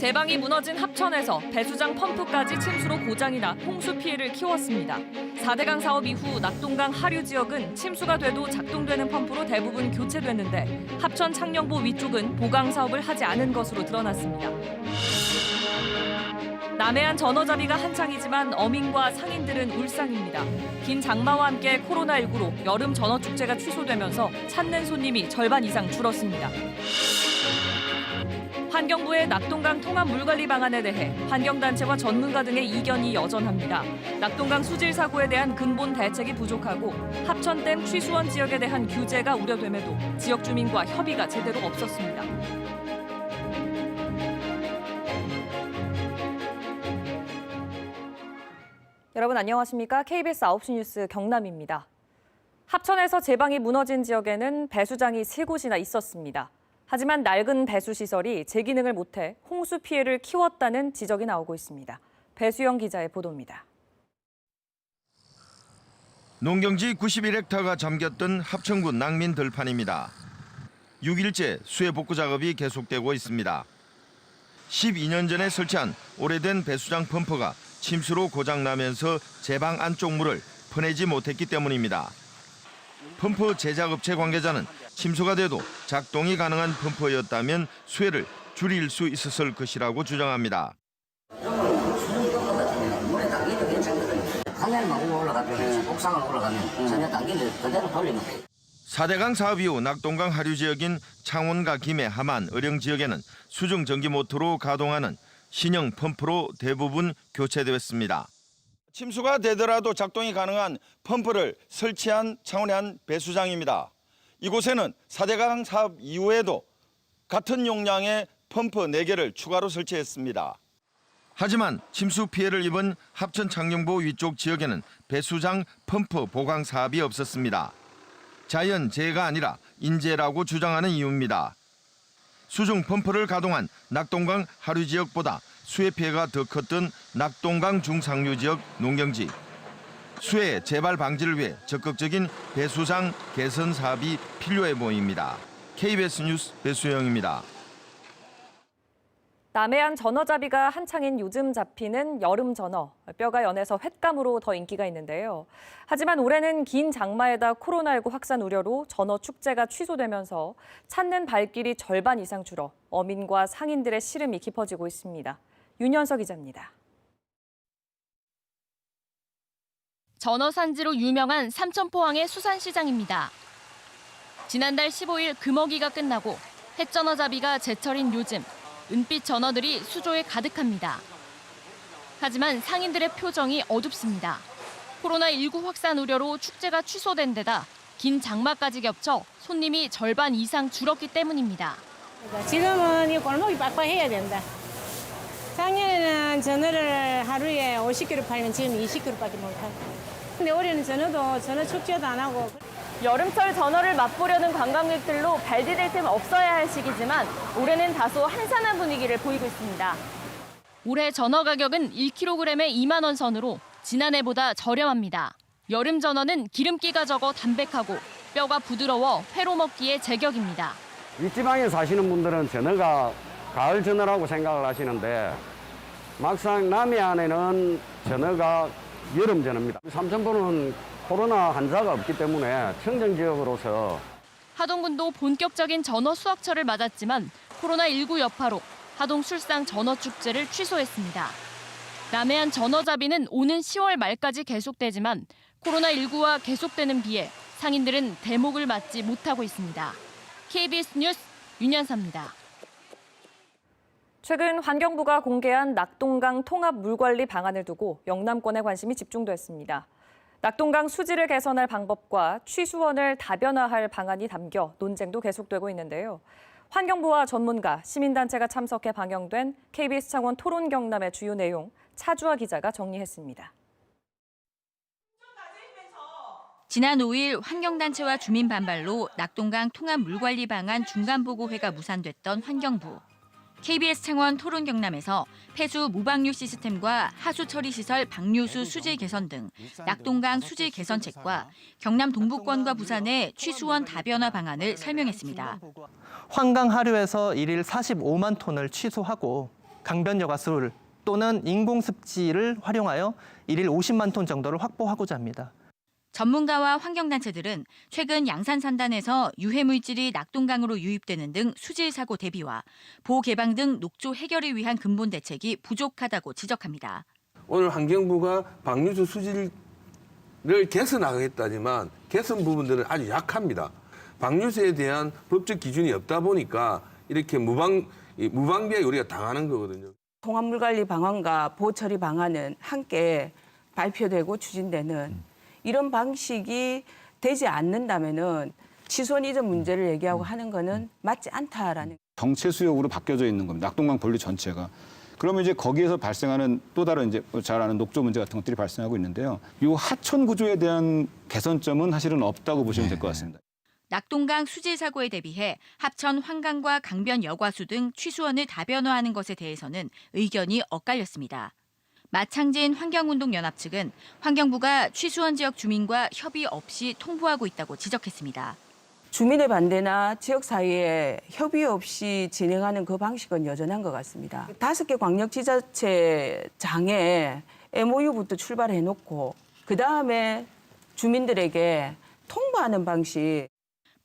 제방이 무너진 합천에서 배수장 펌프까지 침수로 고장이 나 홍수 피해를 키웠습니다. 4대강 사업 이후 낙동강 하류 지역은 침수가 돼도 작동되는 펌프로 대부분 교체됐는데 합천 창녕보 위쪽은 보강 사업을 하지 않은 것으로 드러났습니다. 남해안 전어잡이가 한창이지만 어민과 상인들은 울상입니다. 긴 장마와 함께 코로나19로 여름 전어축제가 취소되면서 찾는 손님이 절반 이상 줄었습니다. 환경부의 낙동강 통합 물관리 방안에 대해 환경단체와 전문가 등의 이견이 여전합니다. 낙동강 수질 사고에 대한 근본 대책이 부족하고 합천댐 취수원 지역에 대한 규제가 우려됨에도 지역 주민과 협의가 제대로 없었습니다. 여러분 안녕하십니까? KBS 9시 뉴스 경남입니다. 합천에서 제방이 무너진 지역에는 배수장이 세 곳이나 있었습니다. 하지만 낡은 배수 시설이 제 기능을 못해 홍수 피해를 키웠다는 지적이 나오고 있습니다. 배수영 기자의 보도입니다. 농경지 91헥타가 잠겼던 합천군 낭민 들판입니다. 6일째 수해 복구 작업이 계속되고 있습니다. 12년 전에 설치한 오래된 배수장 펌프가 침수로 고장나면서 제방 안쪽 물을 퍼내지 못했기 때문입니다. 펌프 제작업체 관계자는 침수가 돼도 작동이 가능한 펌프였다면 수해를 줄일 수 있었을 것이라고 주장합니다. 돌리면 돼요. 4대강 사업 이후 낙동강 하류 지역인 창원과 김해, 함안, 의령 지역에는 수중 전기 모터로 가동하는 신형 펌프로 대부분 교체되었습니다. 침수가 되더라도 작동이 가능한 펌프를 설치한 창원의 한 배수장입니다. 이곳에는 4대강 사업 이후에도 같은 용량의 펌프 4개를 추가로 설치했습니다. 하지만 침수 피해를 입은 합천 창녕보 위쪽 지역에는 배수장 펌프 보강 사업이 없었습니다. 자연재해가 아니라 인재라고 주장하는 이유입니다. 수중 펌프를 가동한 낙동강 하류 지역보다 수해 피해가 더 컸던 낙동강 중상류 지역 농경지. 수해 재발 방지를 위해 적극적인 배수장 개선 사업이 필요해 보입니다. KBS 뉴스 배수영입니다. 남해안 전어잡이가 한창인 요즘 잡히는 여름 전어. 뼈가 연해서 횟감으로 더 인기가 있는데요. 하지만 올해는 긴 장마에다 코로나19 확산 우려로 전어 축제가 취소되면서 찾는 발길이 절반 이상 줄어 어민과 상인들의 시름이 깊어지고 있습니다. 윤현석 기자입니다. 전어 산지로 유명한 삼천포항의 수산시장입니다. 지난달 15일 금어기가 끝나고 햇전어 잡이가 제철인 요즘 은빛 전어들이 수조에 가득합니다. 하지만 상인들의 표정이 어둡습니다. 코로나19 확산 우려로 축제가 취소된 데다 긴 장마까지 겹쳐 손님이 절반 이상 줄었기 때문입니다. 지금은 이 골목이 빡빡해야 된다. 작년에는 전어를 하루에 50kg 팔면 지금 20kg밖에 못 하고. 근데 올해는 전어도 전어 축제도 안 하고 여름철 전어를 맛보려는 관광객들로 발디딜 틈 없어야 할 시기지만 올해는 다소 한산한 분위기를 보이고 있습니다. 올해 전어 가격은 1kg에 2만 원 선으로 지난해보다 저렴합니다. 여름 전어는 기름기가 적어 담백하고 뼈가 부드러워 회로 먹기에 제격입니다. 이 지방에 사시는 분들은 전어가 가을 전어라고 생각을 하시는데 막상 남해안에는 전어가 여름 전어입니다. 삼천포는 코로나 환자가 없기 때문에 청정 지역으로서 하동군도 본격적인 전어 수확철을 맞았지만 코로나19 여파로 하동 술상 전어 축제를 취소했습니다. 남해안 전어잡이는 오는 10월 말까지 계속되지만 코로나19와 계속되는 비에 상인들은 대목을 맞지 못하고 있습니다. KBS 뉴스 윤현사입니다. 최근 환경부가 공개한 낙동강 통합 물관리 방안을 두고 영남권에 관심이 집중됐습니다. 낙동강 수질을 개선할 방법과 취수원을 다변화할 방안이 담겨 논쟁도 계속되고 있는데요. 환경부와 전문가, 시민단체가 참석해 방영된 KBS 창원 토론 경남의 주요 내용 차주아 기자가 정리했습니다. 지난 5일 환경단체와 주민 반발로 낙동강 통합 물관리 방안 중간보고회가 무산됐던 환경부. KBS 창원 토론 경남에서 폐수 무방류 시스템과 하수 처리 시설 방류수 수질 개선 등 낙동강 수질 개선책과 경남 동북권과 부산의 취수원 다변화 방안을 설명했습니다. 환강 하류에서 일일 45만 톤을 취소하고 강변 여가수를 또는 인공 습지를 활용하여 일일 50만 톤 정도를 확보하고자 합니다. 전문가와 환경단체들은 최근 양산산단에서 유해물질이 낙동강으로 유입되는 등 수질 사고 대비와 보호 개방 등 녹조 해결을 위한 근본 대책이 부족하다고 지적합니다. 오늘 환경부가 방류수 수질을 개선하겠다지만 개선 부분들은 아주 약합니다. 방류수에 대한 법적 기준이 없다 보니까 이렇게 무방 이 무방비하게 우리가 당하는 거거든요. 통합물관리 방안과 보호처리 방안은 함께 발표되고 추진되는 이런 방식이 되지 않는다면은 치손 이전 문제를 얘기하고 하는 거는 맞지 않다라는. 정체 수역으로 바뀌어져 있는 겁니다. 낙동강 본류 전체가. 그러면 이제 거기에서 발생하는 또 다른 이제 잘 아는 녹조 문제 같은 것들이 발생하고 있는데요. 이 하천 구조에 대한 개선점은 사실은 없다고 보시면 될 것 같습니다. 낙동강 수질 사고에 대비해 합천 환강과 강변 여과수 등 취수원을 다변화하는 것에 대해서는 의견이 엇갈렸습니다. 마창진 환경운동연합 측은 환경부가 취수원 지역 주민과 협의 없이 통보하고 있다고 지적했습니다. 주민의 반대나 지역 사이에 협의 없이 진행하는 그 방식은 여전한 것 같습니다. 다섯 개 광역 지자체 장에 MOU부터 출발해 놓고 그 다음에 주민들에게 통보하는 방식.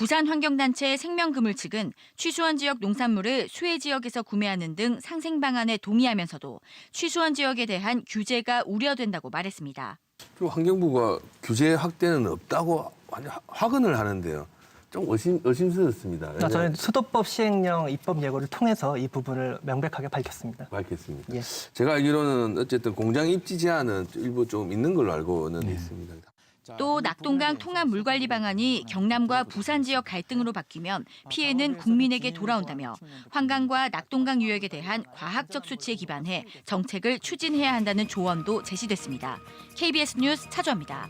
부산 환경단체 생명금을 측은 취수원 지역 농산물을 수해 지역에서 구매하는 등 상생 방안에 동의하면서도 취수원 지역에 대한 규제가 우려된다고 말했습니다. 그리고 환경부가 규제 확대는 없다고 확언을 하는데요. 좀 의심 의심스럽습니다. 아, 저는 수도법 시행령 입법 예고를 통해서 이 부분을 명백하게 밝혔습니다. 밝혔습니다. 예. 제가 알기로는 어쨌든 공장 입지 제한은 일부 좀 있는 걸로 알고는 네. 있습니다. 또 낙동강 통합 물관리 방안이 경남과 부산 지역 갈등으로 바뀌면 피해는 국민에게 돌아온다며 환강과 낙동강 유역에 대한 과학적 수치에 기반해 정책을 추진해야 한다는 조언도 제시됐습니다. KBS 뉴스 차주입니다.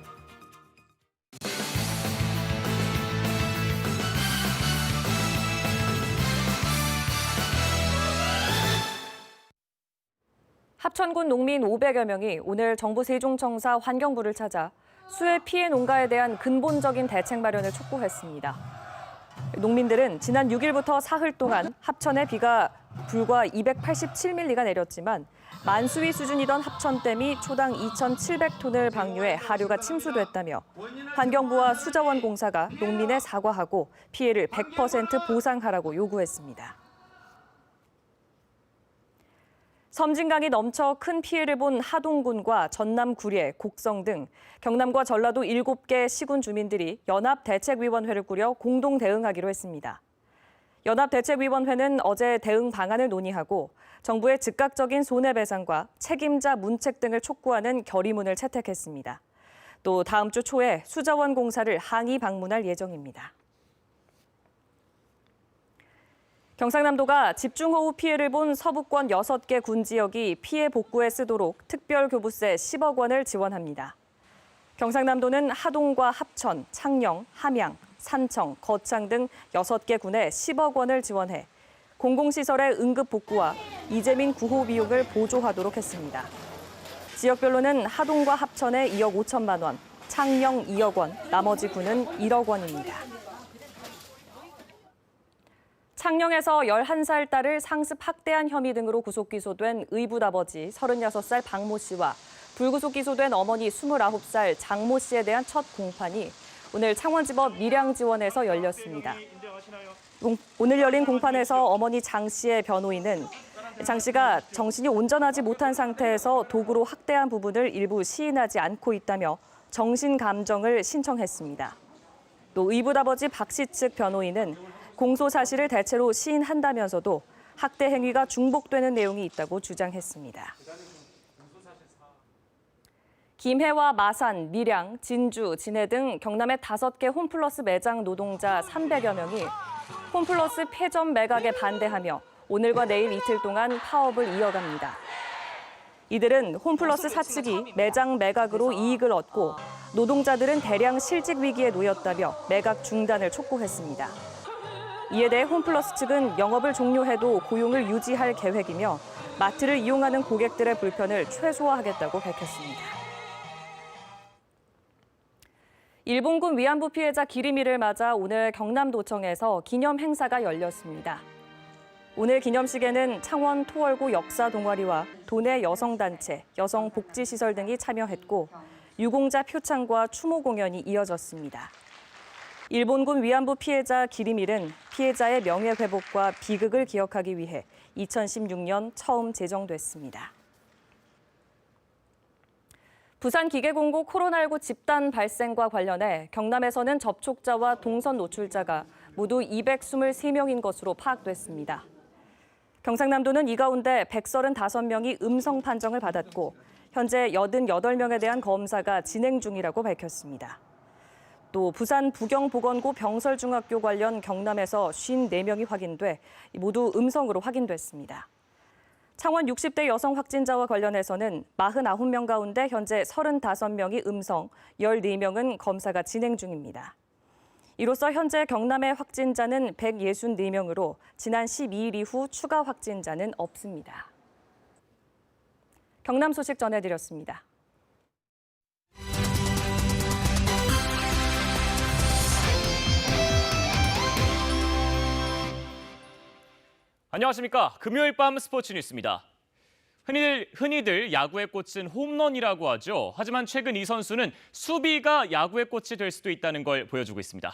합천군 농민 500여 명이 오늘 정부 세종청사 환경부를 찾아 수해 피해 농가에 대한 근본적인 대책 마련을 촉구했습니다. 농민들은 지난 6일부터 사흘 동안 합천에 비가 불과 287밀리가 내렸지만 만수위 수준이던 합천댐이 초당 2,700톤을 방류해 하류가 침수됐다며 환경부와 수자원 공사가 농민에 사과하고 피해를 100% 보상하라고 요구했습니다. 섬진강이 넘쳐 큰 피해를 본 하동군과 전남 구례, 곡성 등 경남과 전라도 7개 시군 주민들이 연합대책위원회를 꾸려 공동 대응하기로 했습니다. 연합대책위원회는 어제 대응 방안을 논의하고 정부의 즉각적인 손해배상과 책임자 문책 등을 촉구하는 결의문을 채택했습니다. 또 다음 주 초에 수자원 공사를 항의 방문할 예정입니다. 경상남도가 집중호우 피해를 본 서부권 6개 군 지역이 피해 복구에 쓰도록 특별교부세 10억 원을 지원합니다. 경상남도는 하동과 합천, 창녕, 함양, 산청, 거창 등 6개 군에 10억 원을 지원해 공공시설의 응급 복구와 이재민 구호 비용을 보조하도록 했습니다. 지역별로는 하동과 합천에 2억 5천만 원, 창녕 2억 원, 나머지 군은 1억 원입니다. 창녕에서 11살 딸을 상습 학대한 혐의 등으로 구속 기소된 의붓 아버지 36살 박모 씨와 불구속 기소된 어머니 29살 장모 씨에 대한 첫 공판이 오늘 창원지법 밀양지원에서 열렸습니다. 공- 오늘 열린 공판에서 어머니 장 씨의 변호인은 장 씨가 정신이 온전하지 못한 상태에서 도구로 학대한 부분을 일부 시인하지 않고 있다며 정신 감정을 신청했습니다. 또 의붓 아버지 박 씨 측 변호인은 공소 사실을 대체로 시인한다면서도 학대 행위가 중복되는 내용이 있다고 주장했습니다. 김해와 마산, 밀양, 진주, 진해 등 경남의 다섯 개 홈플러스 매장 노동자 300여 명이 홈플러스 폐점 매각에 반대하며 오늘과 내일 이틀 동안 파업을 이어갑니다. 이들은 홈플러스 사측이 매장 매각으로 이익을 얻고 노동자들은 대량 실직 위기에 놓였다며 매각 중단을 촉구했습니다. 이에 대해 홈플러스 측은 영업을 종료해도 고용을 유지할 계획이며 마트를 이용하는 고객들의 불편을 최소화하겠다고 밝혔습니다. 일본군 위안부 피해자 기리미를 맞아 오늘 경남도청에서 기념 행사가 열렸습니다. 오늘 기념식에는 창원 토월고 역사 동아리와 도내 여성단체, 여성복지시설 등이 참여했고 유공자 표창과 추모 공연이 이어졌습니다. 일본군 위안부 피해자 기리밀은 피해자의 명예 회복과 비극을 기억하기 위해 2016년 처음 제정됐습니다. 부산 기계공고 코로나19 집단 발생과 관련해 경남에서는 접촉자와 동선 노출자가 모두 223명인 것으로 파악됐습니다. 경상남도는 이 가운데 135명이 음성 판정을 받았고 현재 88명에 대한 검사가 진행 중이라고 밝혔습니다. 또 부산 부경보건고 병설중학교 관련 경남에서 54명이 확인돼 모두 음성으로 확인됐습니다. 창원 60대 여성 확진자와 관련해서는 49명 가운데 현재 35명이 음성, 14명은 검사가 진행 중입니다. 이로써 현재 경남의 확진자는 164명으로 지난 12일 이후 추가 확진자는 없습니다. 경남 소식 전해드렸습니다. 안녕하십니까. 금요일 밤 스포츠 뉴스입니다. 흔히들, 흔히들 야구의 꽃은 홈런이라고 하죠. 하지만 최근 이 선수는 수비가 야구의 꽃이 될 수도 있다는 걸 보여주고 있습니다.